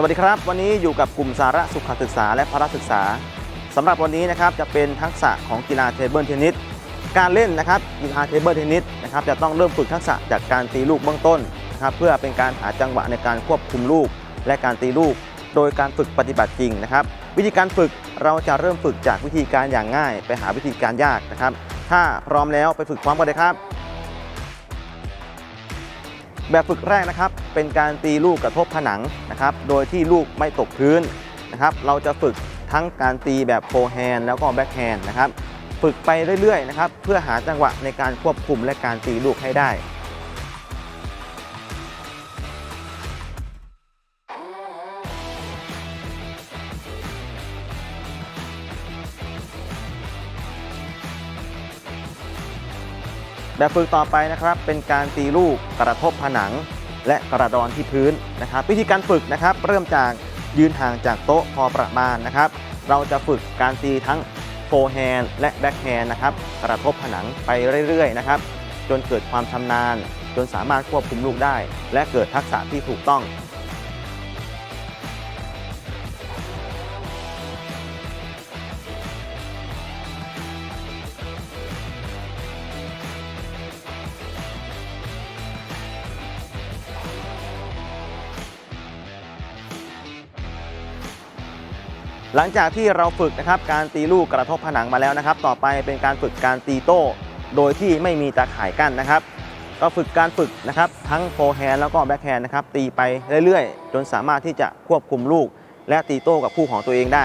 สวัสดีครับ วันนี้อยู่กับกลุ่มสาระสุขศึกษาและพละศึกษาสำหรับวันนี้นะครับจะเป็นทักษะของกีฬาเทเบิลเทนนิสการเล่นนะครับกีฬาเทเบิลเทนนิสนะครับจะต้องเริ่มฝึกทักษะจากการตีลูกเบื้องต้นนะครับเพื่อเป็นการหาจังหวะในการควบคุมลูก และการตีลูก โดยการฝึกปฏิบัติจริงนะครับ วิธีการฝึกเราจะเริ่มฝึกจากวิธีการอย่างง่าย ไปหาวิธีการยากนะครับ ถ้าพร้อมแล้วไปฝึกพร้อมกันเลยครับ แบบฝึกแรกนะครับเป็นการตีลูกกระทบผนังนะครับโดยที่ลูกไม่ตกพื้นนะครับเราจะฝึกทั้งการตีแบบโฟแฮนแล้วก็แบ็คแฮนนะครับฝึกไปเรื่อยๆนะครับเพื่อหาจังหวะในการควบคุมและการตีลูกให้ได้ แบบฝึกต่อไปนะครับ เป็นการตีลูกกระทบผนัง และกระดอนที่พื้นนะครับ วิธีการฝึกนะครับ เริ่มจากยืนห่างจากโต๊ะพอประมาณนะครับ เราจะฝึกการตีทั้งโฟร์แฮนและแบ็คแฮนนะครับ กระทบผนังไปเรื่อยๆนะครับ จนเกิดความชำนาญ จนสามารถควบคุมลูกได้ และเกิดทักษะที่ถูกต้อง หลังจากที่เราฝึกนะครับการตีลูกกระทบผนังมาแล้วนะครับ ต่อไปเป็นการฝึกการตีโต้ โดยที่ไม่มีตาข่ายกั้นนะครับ ก็ฝึกการฝึกนะครับทั้งโฟร์แฮนด์แล้วก็แบ็คแฮนด์นะครับตีไปเรื่อยๆ จนสามารถที่จะควบคุมลูก และตีโต้กับคู่ของตัวเองได้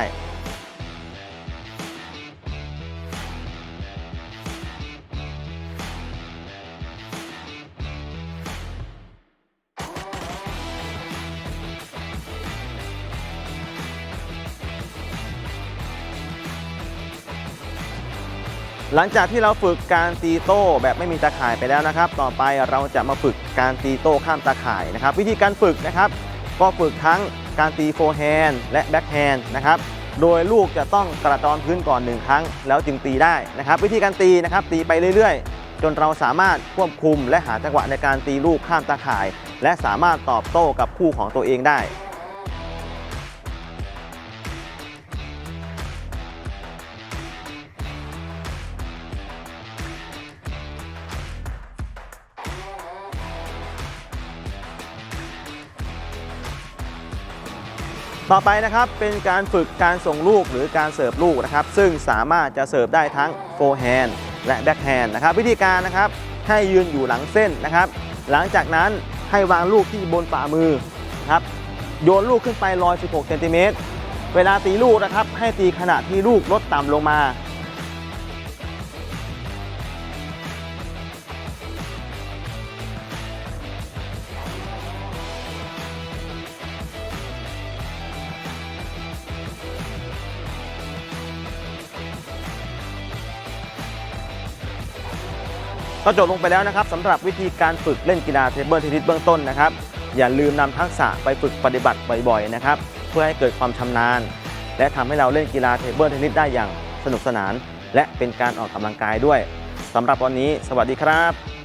หลังจากที่เราฝึกการตีโต้แบบไม่มีตาข่ายไปแล้วนะครับ ต่อไปเราจะมาฝึกการตีโต้ข้ามตาข่ายนะครับ วิธีการฝึกนะครับ ก็ฝึกทั้งการตีโฟร์แฮนด์และแบ็คแฮนด์นะครับโดยลูกจะต้องกระดอนพื้นก่อนหนึ่งครั้ง แล้วจึงตีได้นะครับ วิธีการตีนะครับตีไปเรื่อยๆ จนเราสามารถควบคุมและหาจังหวะในการตีลูกข้ามตาข่าย และสามารถตอบโต้กับคู่ของตัวเองได้ ต่อไปนะครับเป็นการฝึกการส่งลูกหรือการเสิร์ฟลูกนะครับซึ่งสามารถจะเสิร์ฟได้ทั้งโฟร์แฮนด์และแบ็คแฮนด์นะครับวิธีการนะครับให้ยืนอยู่หลังเส้นนะครับ หลังจากนั้นให้วางลูกที่บนฝ่ามือนะครับโยนลูกขึ้นไปลอย 16 เซนติเมตรเวลาตีลูกนะครับให้ตีขณะที่ลูกลดต่ำลงมา ก็จบลงไปแล้วนะครับสำหรับวิธีการฝึกเล่นกีฬาเทเบิลเทนนิสเบื้องต้นนะครับ อย่าลืมนำทักษะไปฝึกปฏิบัติบ่อยๆนะครับ เพื่อให้เกิดความชำนาญ และทำให้เราเล่นกีฬาเทเบิลเทนนิสได้อย่างสนุกสนาน และเป็นการออกกำลังกายด้วยสำหรับวันนี้ สวัสดีครับ